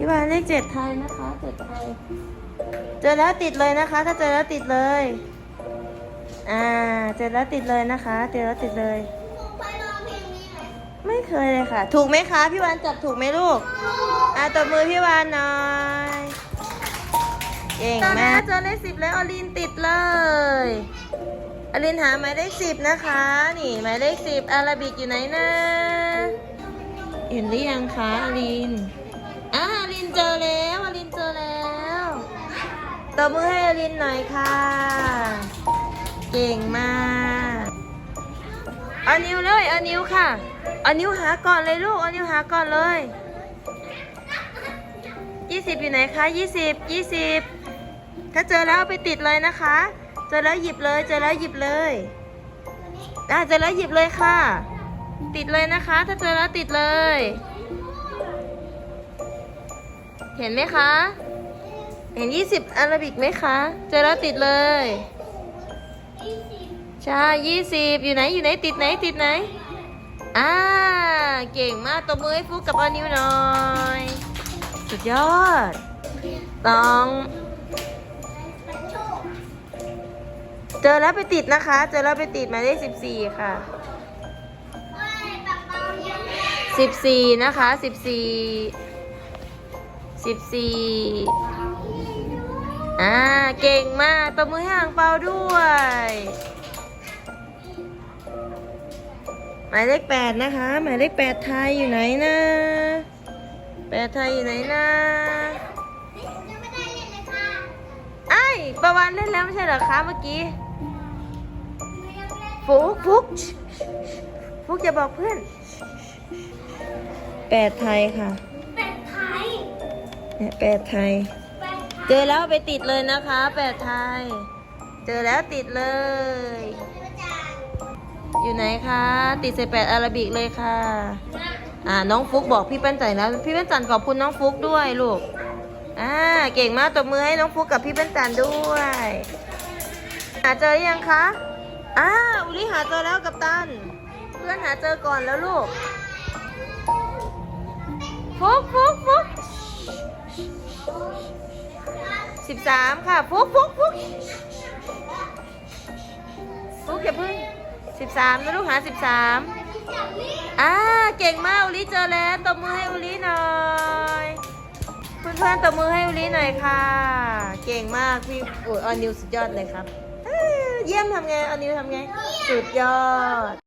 พี่วานเลขเจ็ดไทยนะคะเจ็ดไทยเจอแล้วติดเลยนะคะ ถ้าเจอแล้วติดเลย อ่า เจอแล้วติดเลยนะคะ เจอแล้วติดเลย ไม่เคยเลยค่ะ ถูกไหมคะ พี่วานจับถูกไหมลูก อ่าตบมือพี่วานหน่อยเก่งมากเจอเลขสิบแล้วอลินติดเลยอลินหาหมายเลขสิบนะคะ นี่หมายเลขสิบอาราบิกอยู่ไหนนะเห็นหรือยังคะอลินอ ลินเจอแล้วอลินเจอแล้วตบมือให้อลินหน่อยค่ะ เก่งมากเอานิ้วเลยเอานิ้วค่ะเอานิ้วหาก่อนเลยลูกเอานิ้วหาก่อนเลยยี่สิบอยู่ไหนคะยี่สิบยี่สิบถ้าเจอแล้วไปติดเลยนะคะ เจอแล้วหยิบเลยเจอแล้วหยิบเลยอ่าเจอแล้วหยิบเลยค่ะ ติดเลยนะคะ ถ้าเจอแล้วติดเลย เห็นไหมคะ เห็นยี่สิบอาราบิกไหมคะ เจอแล้วติดเลย ใช่ยี่สิบอยู่ไหนอยู่ไหนติดไหนติดไหน อ่า เก่งมากตบมือให้ฟุกกับอานิวหน่อย สุดยอด ต้องเจอแล้วไปติดนะคะ เจอแล้วไปติดหมายเลขสิบสี่ค่ะสิบสี่นะคะสิบสี่ สิบสี่อ่า เก่งมากตบมือให้อ่างเปาด้วย หมายเลขแปดนะคะ หมายเลขแปดไทยอยู่ไหนนะแปดไทยอยู่ไหนนะไอ้ยประวันเล่นแล้วไม่ใช่เหรอคะเมื่อกี้ฟุกฟุกฟุกจะบอกเพื่อนแปดไทยค่ะเนี่ย แปดไทย เจอแล้วไปติดเลยนะคะ แปดไทย เจอแล้วติดเลย อยู่ไหนคะ ติดใส่แปดอาราบิกเลยค่ะ อ่าน้องฟุกบอกพี่แป้นจันแล้ว พี่แป้นจันขอบคุณน้องฟุกด้วยลูก อ่าเก่งมากตบมือให้น้องฟุกกับพี่แป้นจันด้วย หาเจอยังคะอ้าอุลิหาเจอแล้วกับตัน เพื่อนหาเจอก่อนแล้วลูก สิบสามค่ะฟุกฟุกฟุกฟุกอย่าเพิ่งสิบสามนะลูกหาสิบสามอ่าเก่งมากอุลิเจอแล้วตบมือให้อุลิหน่อยเพื่อนเพื่อนๆตบมือให้อุลิหน่อยค่ะ เก่งมากพี่โอ้ยออนิวสุดยอดเลยครับ เยเยี่ยมทำไงออนิวทำไง สุดยอด